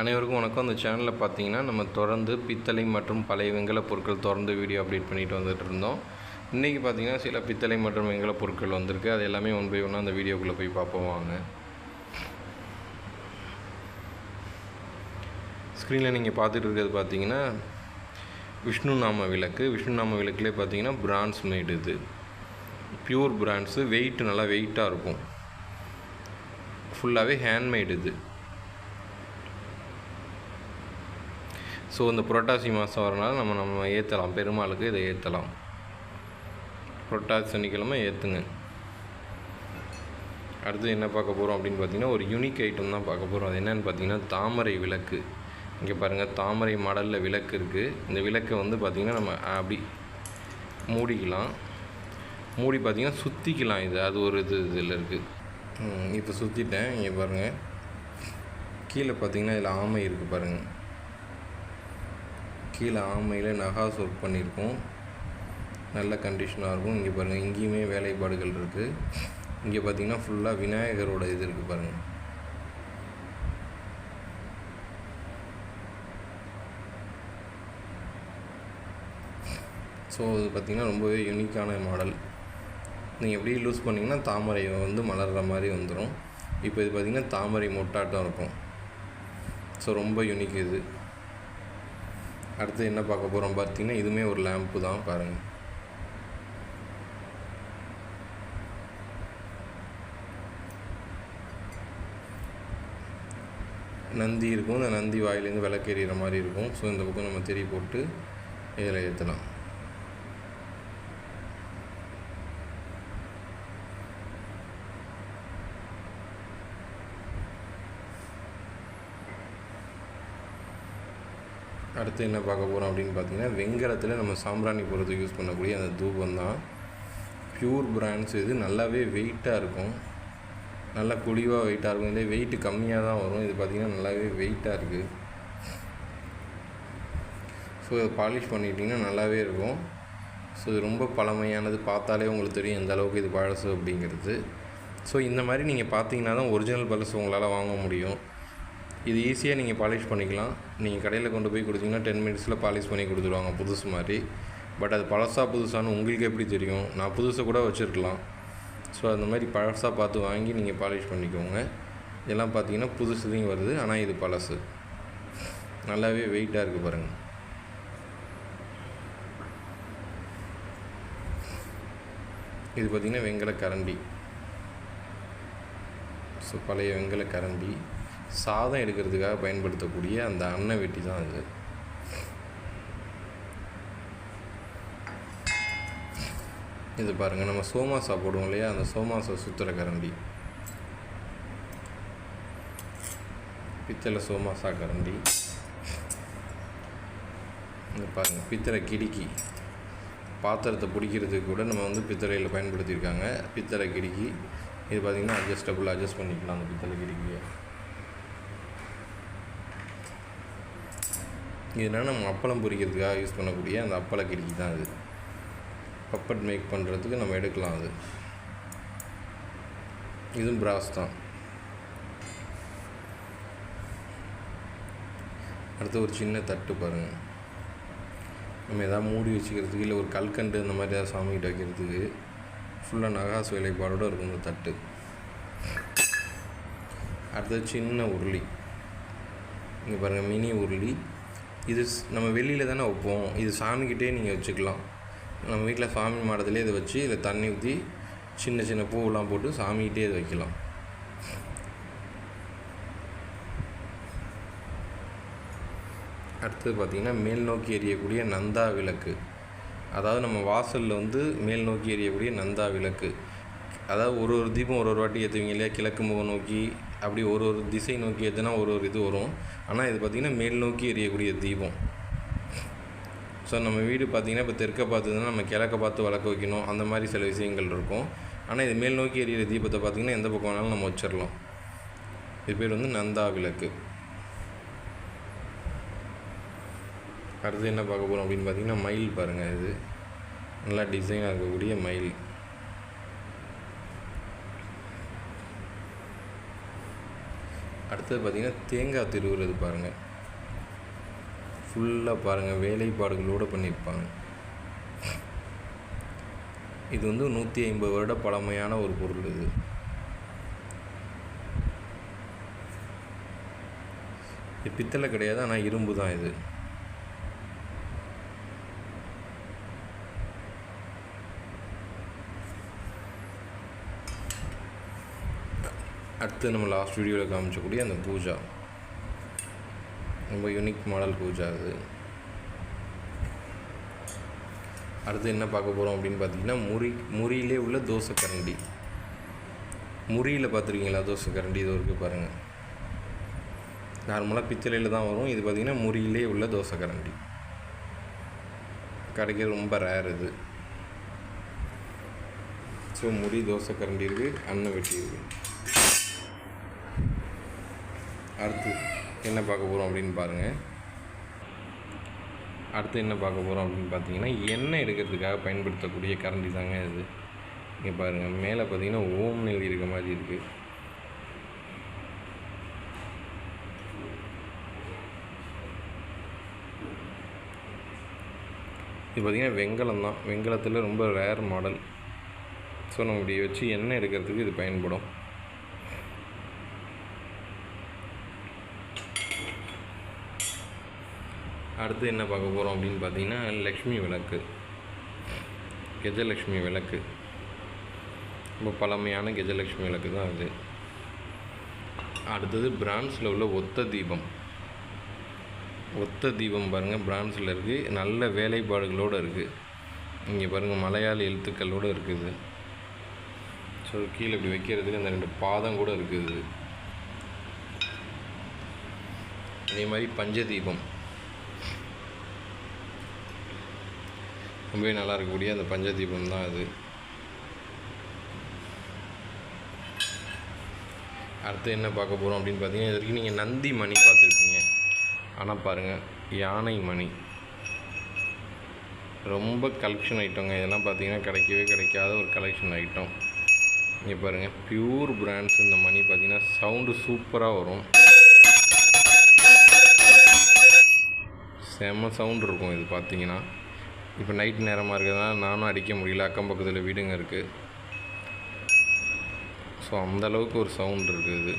அனைவருக்கும் வணக்கம். அந்த சேனலில் பார்த்தீங்கன்னா நம்ம தொடர்ந்து பித்தளை மற்றும் பழைய வெங்கல பொருட்கள் தொடர்ந்து வீடியோ அப்டேட் பண்ணிட்டு வந்துட்டு இருந்தோம். இன்றைக்கி பார்த்தீங்கன்னா சில பித்தளை மற்றும் வெங்கல பொருட்கள் வந்திருக்கு. அது எல்லாமே ஒன் பை ஒன்றா அந்த வீடியோக்குள்ளே போய் பார்ப்போம் வாங்க. ஸ்க்ரீனில் நீங்கள் பார்த்துட்டு இருக்கிறது பார்த்தீங்கன்னா விஷ்ணு நாம விளக்கு. விஷ்ணு நாம விளக்குலேயே பார்த்தீங்கன்னா பிரான்ஸ் மேடு இது. பியூர் பிராண்ட்ஸு வெயிட் நல்லா வெயிட்டாக இருக்கும். ஃபுல்லாகவே ஹேண்ட்மேடு இது. ஸோ இந்த புரட்டாசி மாதம் வரனால நம்ம நம்ம ஏற்றலாம் பெருமாளுக்கு இதை ஏற்றலாம் புரட்டாசி சனிக்கிழமை ஏற்றுங்க அடுத்து என்ன பார்க்க போகிறோம் அப்படின்னு பார்த்தீங்கன்னா ஒரு யூனிக் ஐட்டம் தான் பார்க்க போகிறோம் அது என்னென்னு பார்த்தீங்கன்னா தாமரை விளக்கு. இங்கே பாருங்கள் தாமரை மாடலில் விளக்கு இருக்குது இந்த விளக்கை வந்து பார்த்திங்கன்னா நம்ம அப்படி மூடிக்கலாம். மூடி பார்த்திங்கன்னா சுற்றிக்கலாம் இது. அது ஒரு இது இதில் இருக்குது இப்போ சுற்றிட்டேன் இங்கே பாருங்கள் கீழே பார்த்தீங்கன்னா இதில் ஆமை இருக்குது பாருங்கள் கீழே ஆமையில் நகாஸ் ஒர்க் பண்ணியிருக்கோம். நல்ல கண்டிஷனாக இருக்கும். இங்கே பாருங்கள் இங்கேயுமே வேலைப்பாடுகள் இருக்குது இங்கே பார்த்தீங்கன்னா ஃபுல்லாக விநாயகரோட இது இருக்குது பாருங்கள் ஸோ இது பார்த்திங்கன்னா ரொம்பவே யூனிக்கான மாடல் நீங்கள் எப்படி லூஸ் பண்ணிங்கன்னா தாமரை வந்து மலர்கிற மாதிரி வந்துடும் இப்போ இது பார்த்திங்கன்னா தாமரை மொட்டாட்டம் இருக்கும். ஸோ ரொம்ப யூனிக் இது. அடுத்து என்ன பார்க்க போகிறோம் பார்த்தீங்கன்னா இதுவுமே ஒரு லேம்ப்பு தான் பாருங்கள் நந்தி இருக்கும். இந்த நந்தி வாயிலேருந்து விளக்கேறிகிற மாதிரி இருக்கும். ஸோ இந்த பக்கம் நம்ம திரி போட்டு இதில் ஏற்றலாம் அடுத்து என்ன பார்க்க போகிறோம் அப்படின்னு பார்த்தீங்கன்னா வெங்கலத்தில் நம்ம சாம்பிராணி போடுறதுக்கு யூஸ் பண்ணக்கூடிய அந்த தூபம் தான். ப்யூர் பிராண்ட்ஸ் இது. நல்லாவே வெயிட்டாக இருக்கும். நல்லா குழிவாக வெயிட்டாக இருக்கும். இதே வெயிட்டு கம்மியாக தான் வரும். இது பார்த்திங்கன்னா நல்லாவே வெயிட்டாக இருக்குது ஸோ இதை பாலிஷ் பண்ணிட்டிங்கன்னா நல்லாவே இருக்கும். ஸோ இது ரொம்ப பழமையானது. பார்த்தாலே உங்களுக்கு தெரியும் எந்த அளவுக்கு இது பழசு அப்படிங்கிறது. ஸோ இந்த மாதிரி நீங்கள் பார்த்தீங்கன்னா தான் ஒரிஜினல் பழசு உங்களால் வாங்க முடியும். இது ஈஸியாக நீங்கள் பாலிஷ் பண்ணிக்கலாம். நீங்கள் கடையில் கொண்டு போய் கொடுத்தீங்கன்னா டென் மினிட்ஸில் பாலிஷ் பண்ணி கொடுத்துருவாங்க புதுசு மாதிரி. பட் அது பழசாக புதுசான்னு உங்களுக்கு எப்படி தெரியும்? நான் புதுசை கூட வச்சுருக்கலாம். ஸோ அந்த மாதிரி பழசாக பார்த்து வாங்கி நீங்கள் பாலிஷ் பண்ணிக்கோங்க. இதெல்லாம் பார்த்தீங்கன்னா புதுசுதையும் வருது. ஆனால் இது பழசு. நல்லாவே வெயிட்டாக இருக்குது பாருங்கள் இது பார்த்திங்கன்னா வெங்கல கரண்டி. ஸோ பழைய வெங்கல கரண்டி. சாதம் எடுக்கிறதுக்காக பயன்படுத்தக்கூடிய அந்த அன்னை வெட்டி தான் இது இது பாருங்கள் நம்ம சோமாசா போடுவோம் இல்லையா? அந்த சோமாசா சுற்றுற கரண்டி. பித்தளை சோமாசா கரண்டி. இது பாருங்கள் பித்தளை கிடுக்கி. பாத்திரத்தை பிடிக்கிறதுக்கு கூட நம்ம வந்து பித்தளையில் பயன்படுத்தியிருக்காங்க. பித்தளை கிடுக்கி இது பார்த்திங்கன்னா அட்ஜஸ்டபுள் அட்ஜஸ்ட் பண்ணிக்கலாம் அந்த பித்தளை கிடுக்கியை. இதனால் நம்ம அப்பளம் பொரிக்கிறதுக்காக யூஸ் பண்ணக்கூடிய அந்த அப்பள கிடுக்கி தான் அது பப்பட் மேக் பண்ணுறதுக்கு நம்ம எடுக்கலாம் அது. இதுவும் பிராஸ் தான். அடுத்து ஒரு சின்ன தட்டு பாருங்கள் நம்ம எதாவது மூடி வச்சுக்கிறதுக்கு இல்லை ஒரு கல்கண்டு இந்த மாதிரி ஏதாவது சாமிக்கிட்டு வைக்கிறதுக்கு ஃபுல்லாக நகாசு வேலைப்பாடோடு இருக்கும் இந்த தட்டு. அடுத்தது சின்ன உருளி. இங்கே பாருங்கள் மினி உருளி. இது நம்ம வெளியில் தானே வைப்போம். இது சாமிக்கிட்டே நீங்கள் வச்சுக்கலாம். நம்ம வீட்டில் சாமி மாடத்துலேயே இதை வச்சு இதில் தண்ணி ஊற்றி சின்ன சின்ன பூவெல்லாம் போட்டு சாமிக்கிட்டே இதை வைக்கலாம். அடுத்தது பார்த்திங்கன்னா மேல் நோக்கி எரியக்கூடிய நந்தா விளக்கு. அதாவது நம்ம வாசலில் வந்து மேல் நோக்கி எரியக்கூடிய நந்தா விளக்கு. அதாவது ஒரு ஒரு தீபம் ஒரு ஒரு வாட்டி ஏற்றுவீங்க இல்லையா? கிழக்கு முகம் நோக்கி. அப்படி ஒரு ஒரு திசை நோக்கி ஏற்றுனா ஒரு ஒரு இது வரும். ஆனால் இது பார்த்திங்கன்னா மேல் நோக்கி எரியக்கூடிய தீபம். ஸோ நம்ம வீடு பார்த்திங்கன்னா இப்போ தெற்க பார்த்ததுன்னா நம்ம கிழக்க பார்த்து வளர்க்க வைக்கணும். அந்த மாதிரி சில விஷயங்கள் இருக்கும். ஆனால் இது மேல் நோக்கி எரியிற தீபத்தை பார்த்திங்கன்னா எந்த பக்கம் வேணாலும் நம்ம வச்சிடலாம். இது பேர் வந்து நந்தா விளக்கு. அடுத்து என்ன பார்க்க போகிறோம் அப்படின்னு பார்த்தீங்கன்னா மயில் பாருங்கள் இது. நல்லா டிசைனாக இருக்கக்கூடிய மயில். அடுத்தது பார்த்திங்கன்னா தேங்காய் திருவுறது பாருங்கள் ஃபுல்லாக பாருங்கள் வேலைப்பாடுகளோடு பண்ணியிருப்பாங்க. இது வந்து நூற்றி ஐம்பது வருட பழமையான ஒரு பொருள் இது. இது பித்தளை கிடையாது ஆனால் இரும்பு தான் இது. அடுத்து நம்ம லாஸ்ட் வீடியோவில் காமிச்சக்கூடிய அந்த பூஜா. ரொம்ப யூனிக் மாடல் பூஜா அது. அடுத்து என்ன பார்க்க போகிறோம் அப்படின்னு பார்த்தீங்கன்னா முறி முறியிலே உள்ள தோசை கரண்டி. முறியில் பார்த்துருக்கீங்களா? தோசை கரண்டி இது இருக்குது பாருங்கள் நார்மலாக பித்தளையில் தான் வரும். இது பார்த்திங்கன்னா முறியிலே உள்ள தோசை கரண்டி. கிடைக்கிறது ரொம்ப ரேர் இது. ஸோ முடி தோசை கரண்டி இருக்குது அன்னை வெட்டி இருக்குது அடுத்து என்ன பார்க்க போகிறோம் அப்படின்னு பாருங்கள் அடுத்து என்ன பார்க்க போகிறோம் அப்படின்னு பார்த்தீங்கன்னா எண்ணெய் எடுக்கிறதுக்காக பயன்படுத்தக்கூடிய கரண்டி தாங்க இது. இங்கே பாருங்கள் மேலே பார்த்தீங்கன்னா ஓம் எழுதி இருக்க மாதிரி இருக்குது இது பார்த்திங்கன்னா வெங்கலம் தான். வெங்கலத்தில் ரொம்ப ரேர் மாடல் ஸோ நம்முடைய வச்சு எண்ணெய் எடுக்கிறதுக்கு இது பயன்படும். அடுத்து என்ன பார்க்க போகிறோம் அப்படின்னு பார்த்தீங்கன்னா லக்ஷ்மி விளக்கு. கெஜலக்ஷ்மி விளக்கு. ரொம்ப பழமையான கெஜலக்ஷ்மி விளக்கு தான் அது. அடுத்தது பிரான்ஸில் உள்ள ஒத்த தீபம். ஒத்த தீபம் பாருங்கள் பிரான்ஸில் இருக்குது நல்ல வேலைப்பாடுகளோடு இருக்குது இங்கே பாருங்கள் மலையாள எழுத்துக்களோடு இருக்குது ஸோ கீழே இப்படி வைக்கிறதுக்கு அந்த ரெண்டு பாதம் கூட இருக்குது அதே மாதிரி பஞ்சதீபம். ரொம்பவே நல்லா இருக்கக்கூடிய அந்த பஞ்சதீபம் தான் அது. அடுத்து என்ன பார்க்க போகிறோம் அப்படின்னு பார்த்தீங்கன்னா இது வரைக்கும் நீங்கள் நந்தி மணி பார்த்துருப்பீங்க. ஆனால் பாருங்கள் யானை மணி. ரொம்ப கலெக்ஷன் ஐட்டங்க இதெல்லாம் பார்த்தீங்கன்னா கிடைக்கவே கிடைக்காத ஒரு கலெக்ஷன் ஐட்டம் இங்கே பாருங்கள் பியூர் பிராண்ட்ஸ் இந்த மணி பார்த்தீங்கன்னா சவுண்டு சூப்பராக வரும். செம்ம சவுண்ட் இருக்கும் இது பார்த்தீங்கன்னா. இப்போ நைட் நேரமாக இருக்கிறதுனால நானும் அடிக்க முடியல. அக்கம் பக்கத்தில் வீடுங்க இருக்குது ஸோ அந்தளவுக்கு ஒரு சவுண்ட் இருக்குது இது.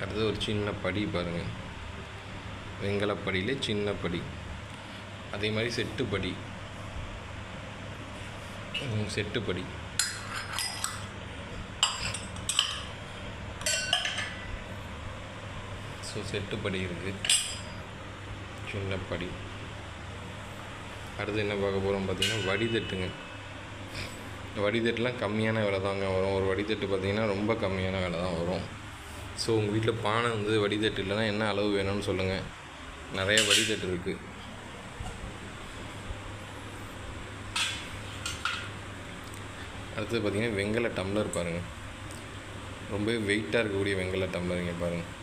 அடுத்தது ஒரு சின்ன படி பாருங்கள் வெங்கலப்படியிலே சின்ன படி. அதே மாதிரி செட்டுப்படி செட்டுப்படி ஸோ செட்டுப்படி இருக்குது சின்ன அடுத்து என்ன பார்க்க போகிறோம் பார்த்தீங்கன்னா வடிதட்டுங்க. வடிதட்டுலாம் கம்மியான விலை தாங்க வரும். ஒரு வடிதட்டு பார்த்தீங்கன்னா ரொம்ப கம்மியான விலை தான் வரும். ஸோ உங்கள் வீட்டில் பானை வந்து வடிதட்டு இல்லைன்னா என்ன அளவு வேணும்னு சொல்லுங்கள் நிறைய வடிதட்டு இருக்குது அடுத்தது பார்த்திங்கன்னா வெங்கல டம்ளர் பாருங்கள் ரொம்பவே வெயிட்டாக இருக்கக்கூடிய வெங்கல டம்ளர் இங்கே பாருங்கள்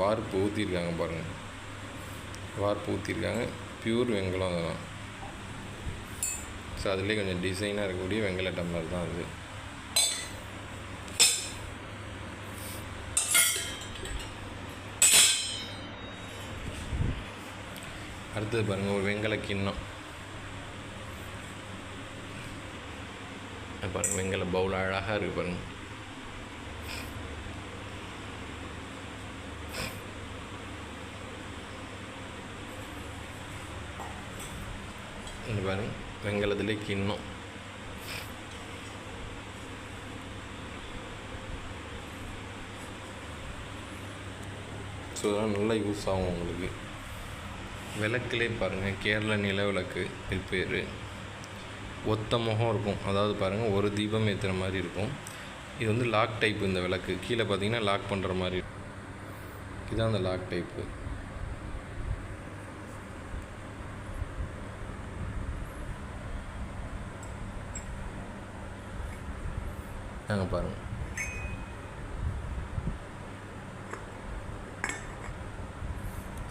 வார்ப்பு ஊற்றிருக்காங்க பாருங்கள் வார்ப்பு ஊற்றிருக்காங்க பியூர் வெங்கலம் அதெல்லாம். ஸோ அதுலேயே கொஞ்சம் டிசைனாக இருக்கக்கூடிய வெங்கல டம்ளர் தான் அது. அடுத்தது பாருங்கள் ஒரு வெங்கல கிண்ணம். பாருங்கள் வெங்கல பவுல் அழகாக இருக்குது பாருங்கள் இங்க பாருங்க வெங்கலத்திலே கிண்ணம் ஸோ இதெல்லாம் நல்லா யூஸ் ஆகும் உங்களுக்கு. விளக்குலே பாருங்கள் கேரள நிலவிளக்கு இது பேர். ஒத்த முகம் இருக்கும். அதாவது பாருங்கள் ஒரு தீபம் ஏற்றுற மாதிரி இருக்கும். இது வந்து லாக் டைப் இந்த விளக்கு. கீழே பார்த்தீங்கன்னா லாக் பண்ணுற மாதிரி இருக்கும். இதுதான் அந்த லாக் டைப்பு நாங்கள் பாருங்கள்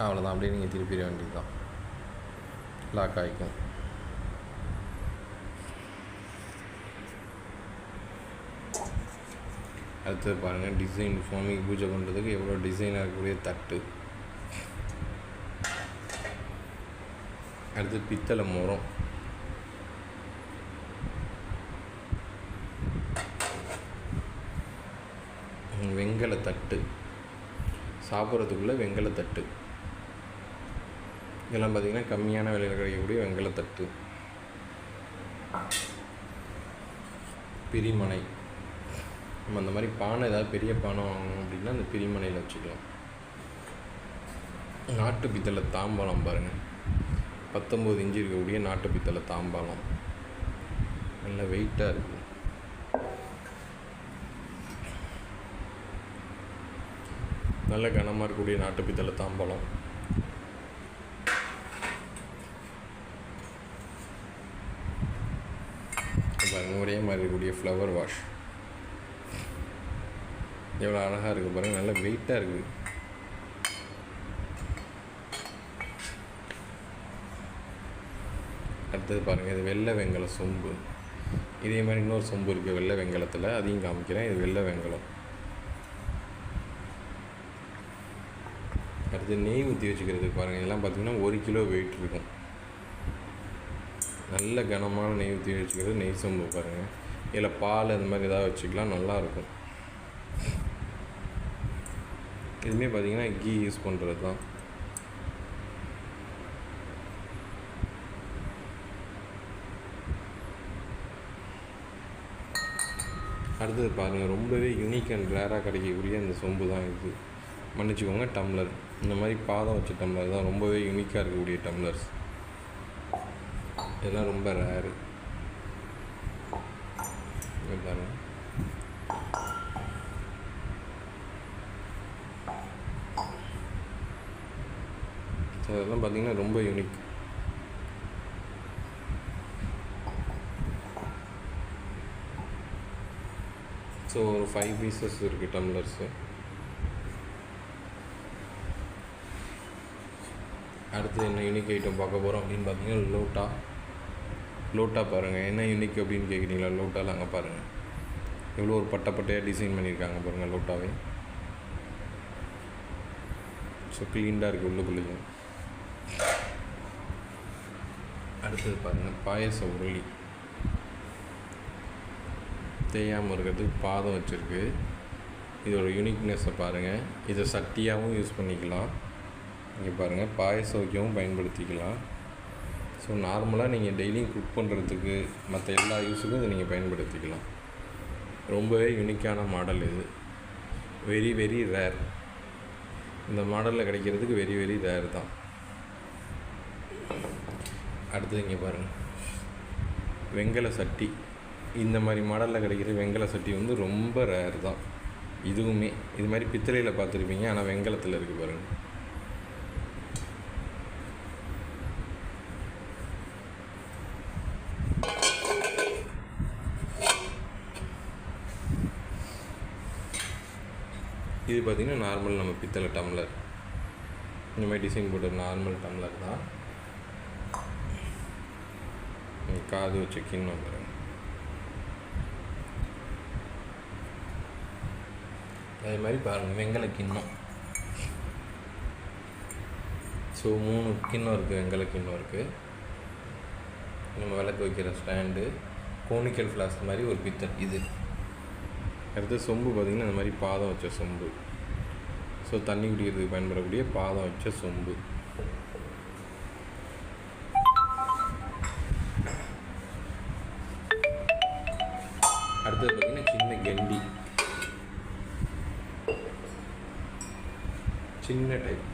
அவ்வளோதான் அப்படியே நீங்கள் திருப்பிட வேண்டியது தான் லாக் ஆகிக்கும் அடுத்தது பாருங்கள் டிசைன் சுவாமிக்கு பூஜை பண்ணுறதுக்கு எவ்வளோ டிசைனாக இருக்கக்கூடிய தட்டு. அடுத்து பித்தளை மரம். வெங்கல தட்டு. சாப்பிட்றதுக்குள்ளே வெங்கல தட்டு. இதெல்லாம் பார்த்திங்கன்னா கம்மியான விலையில் கிடைக்கக்கூடிய வெங்கல தட்டு. பிரிமனை. நம்ம அந்த மாதிரி பானை ஏதாவது பெரிய பானை வாங்கணும் அப்படின்னா அந்த பிரிமனையில் வச்சுக்கலாம். நாட்டு பித்தளை தாம்பாளம் பாருங்கள் பத்தொம்போது இஞ்சி இருக்கக்கூடிய நாட்டு பித்தளை தாம்பாளம். நல்ல வெயிட்டாக இருக்குது நல்ல கனமாக இருக்கக்கூடிய நாட்டு பித்தளை தாம்பழம் ஒரே மாதிரி இருக்கக்கூடிய ஃப்ளவர் வாஷ் எவ்வளோ அழகாக இருக்குது பாருங்கள் நல்ல வெயிட்டாக இருக்குது அடுத்தது பாருங்கள் இது வெள்ளை வெங்கல சொம்பு. இதே மாதிரி இன்னொரு சொம்பு இருக்குது வெள்ளை வெங்கலத்தில். அதையும் காமிக்கிறேன் இது வெள்ளை வெங்கலம். அடுத்து நெய் ஊற்றி வச்சுக்கிறதுக்கு பாருங்கள் இதெல்லாம் பார்த்திங்கன்னா ஒரு கிலோ வெயிட் இருக்கும். நல்ல கனமான நெய் ஊற்றி வச்சுக்கிறது நெய் சொம்பு பாருங்கள் இதில் பால் அந்த மாதிரி ஏதாவது வச்சுக்கலாம் நல்லாயிருக்கும் இதுவுமே பார்த்திங்கன்னா கீ யூஸ் பண்ணுறது தான் அடுத்தது பாருங்கள் ரொம்பவே யூனிக் அண்ட் ரேராக கிடைக்கக்கூடிய அந்த சொம்பு தான் இது. மன்னிச்சுக்கோங்க டம்ளர் இந்த மாதிரி பாதம் வச்ச டம்ளர் தான் ரொம்பவே யூனிக்காக இருக்கக்கூடிய டம்ளர்ஸ் இதெல்லாம் ரொம்ப ரேரு ஸோ அதெல்லாம் பார்த்தீங்கன்னா ரொம்ப யூனிக் ஸோ ஒரு ஃபைவ் பீசஸ் இருக்குது டம்ளர்ஸு அடுத்து என்ன யூனிக் ஐட்டம் பார்க்க போகிறோம் அப்படின்னு பார்த்தீங்கன்னா லோட்டா. லோட்டா பாருங்கள் என்ன யூனிக் அப்படின்னு கேட்குறீங்களா லோட்டாவில் அங்கே பாருங்கள் எவ்வளோ ஒரு பட்டை பட்டையாக டிசைன் பண்ணியிருக்காங்க பாருங்கள் லோட்டாவே. ஸோ க்ளீன்டாக இருக்குது உள்ளுக்குள்ளேயும் அடுத்தது பாருங்கள் பாயச உருளி. தேயாமல் இருக்கிறதுக்கு பாதம் வச்சுருக்கு. இதோட யூனிக்னஸை பாருங்கள் இதை சட்டியாகவும் யூஸ் பண்ணிக்கலாம். இங்கே பாருங்கள் பாயச வைக்கவும் பயன்படுத்திக்கலாம். ஸோ நார்மலாக நீங்கள் டெய்லியும் குக் பண்ணுறதுக்கு மற்ற எல்லா யூஸுக்கும் இதை நீங்கள் பயன்படுத்திக்கலாம். ரொம்பவே யூனிக்கான மாடல் இது. வெரி வெரி ரேர் இந்த மாடலில் கிடைக்கிறதுக்கு வெரி வெரி ரேர் தான். அடுத்தது இங்கே பாருங்கள் வெங்கல சட்டி. இந்த மாதிரி மாடலில் கிடைக்கிற வெங்கல சட்டி வந்து ரொம்ப ரேர் தான். இதுவுமே இது மாதிரி பித்தளையில் பார்த்துருப்பீங்க ஆனால் வெங்கலத்தில் இருக்குது பாருங்கள் இது பார்த்திங்கன்னா நார்மல் நம்ம பித்தளை டம்ளர் இந்த மாதிரி டிசைன் போட்ட நார்மல் டம்ளர் தான். காது வச்சு கிண்ணம் பாருங்க அதே மாதிரி பாருங்கள் வெங்கல கிண்ணம். ஸோ மூணு கிண்ணம் இருக்குது வெங்கல கிண்ணம் இருக்குது நம்ம விளக்கு வைக்கிற ஸ்டாண்டு கோனிக்கல் ஃப்ளாஸ்க் மாதிரி ஒரு பித்தல் இது. அடுத்து சொம்பு பார்த்திங்கன்னா இந்த மாதிரி பாதம் வச்ச சொம்பு. ஸோ தண்ணி குடிக்கிறதுக்கு பயன்படக்கூடிய பாதம் வச்ச சொம்பு. அடுத்தது பார்த்திங்கன்னா சின்ன கெண்டி. சின்ன டைப்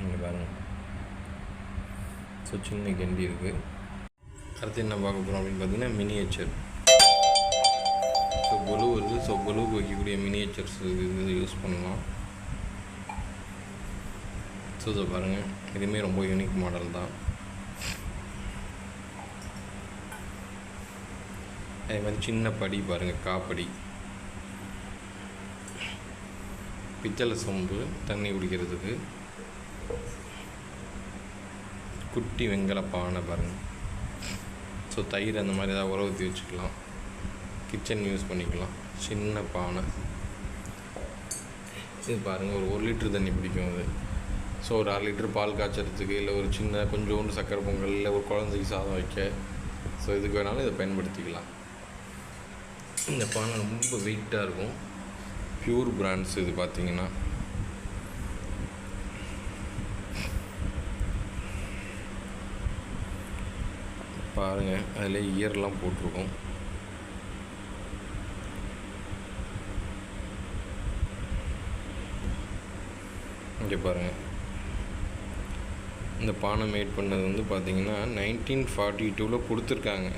இங்கே பாருங்க. ஸோ சின்ன கெண்டி இருக்குது அடுத்து என்ன பார்க்க போகிறோம் அப்படின்னு பார்த்தீங்கன்னா மினியேச்சர் ஸோ பலூ வருது. ஸோ பலூக்கு வைக்கக்கூடிய மினியேச்சர்ஸ் இது யூஸ் பண்ணலாம். ஸோ இதை பாருங்கள் இதுவுமே ரொம்ப யூனிக் மாடல் தான். அதே மாதிரி சின்ன படி பாருங்கள் காப்படி. பித்தளை சொம்பு தண்ணி குடிக்கிறதுக்கு. குட்டி வெங்கல பானை பாருங்கள் ஸோ தயிர் அந்த மாதிரி ஏதாவது உர ஊற்றி வச்சுக்கலாம். கிச்சன் யூஸ் பண்ணிக்கலாம். சின்ன பானை. இது பாருங்கள் ஒரு ஒரு லிட்டர் தண்ணி பிடிக்கும் அது. ஸோ ஒரு அரை லிட்டர் பால் காய்ச்சறதுக்கு இல்லை ஒரு சின்ன கொஞ்சோண்டு சக்கரை பொங்கல் இல்லை ஒரு குழந்தைக்கு சாதம் வைக்க. ஸோ இதுக்கு வேணாலும் இதை பயன்படுத்திக்கலாம். இந்த பானை ரொம்ப வெயிட்டாக இருக்கும். ப்யூர் பிராண்ட்ஸ் இது பார்த்திங்கன்னா பாருங்கள் அதில் இயர்லாம் போட்டிருக்கோம். இங்கே பாருங்கள் இந்த பானை மேட் பண்ணது வந்து பார்த்திங்கன்னா நைன்டீன் ஃபார்ட்டி டூவில் கொடுத்துருக்காங்க.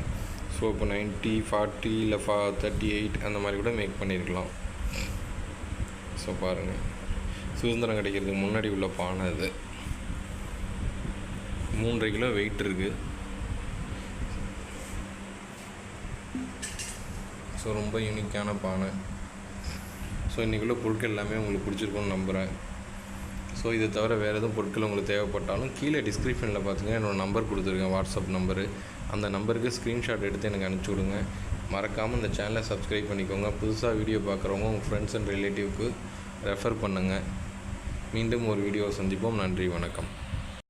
ஸோ இப்போ நைன்ட்டி ஃபார்ட்டி இல்லை ஃபா தேர்ட்டி எயிட் அந்த மாதிரி கூட மேக் பண்ணியிருக்கலாம் ஸோ பாருங்கள் சுதந்திரம் கிடைக்கிறதுக்கு முன்னாடி உள்ள பானை இது மூன்றரை கிலோ வெயிட் இருக்குது ஸோ ரொம்ப யூனிக்கான பானை. ஸோ இன்றைக்குள்ள பொருட்கள் எல்லாமே உங்களுக்கு பிடிச்சிருக்கும்னு நம்புகிறேன் ஸோ இதை தவிர வேறு எதுவும் பொருட்கள் உங்களுக்கு தேவைப்பட்டாலும் கீழே டிஸ்கிரிப்ஷனில் பார்த்தீங்கன்னா என்னோடய நம்பர் கொடுத்துருக்கேன். வாட்ஸ்அப் நம்பரு அந்த நம்பருக்கு ஸ்க்ரீன்ஷாட் எடுத்து எனக்கு அனுப்பிச்சி விடுங்க. மறக்காமல் இந்த சேனலை சப்ஸ்கிரைப் பண்ணிக்கோங்க. புதுசாக வீடியோ பார்க்குறவங்க உங்கள் ஃப்ரெண்ட்ஸ் அண்ட் ரிலேட்டிவ்க்கு ரெஃபர் பண்ணுங்கள் மீண்டும் ஒரு வீடியோ சந்திப்போம். நன்றி. வணக்கம்.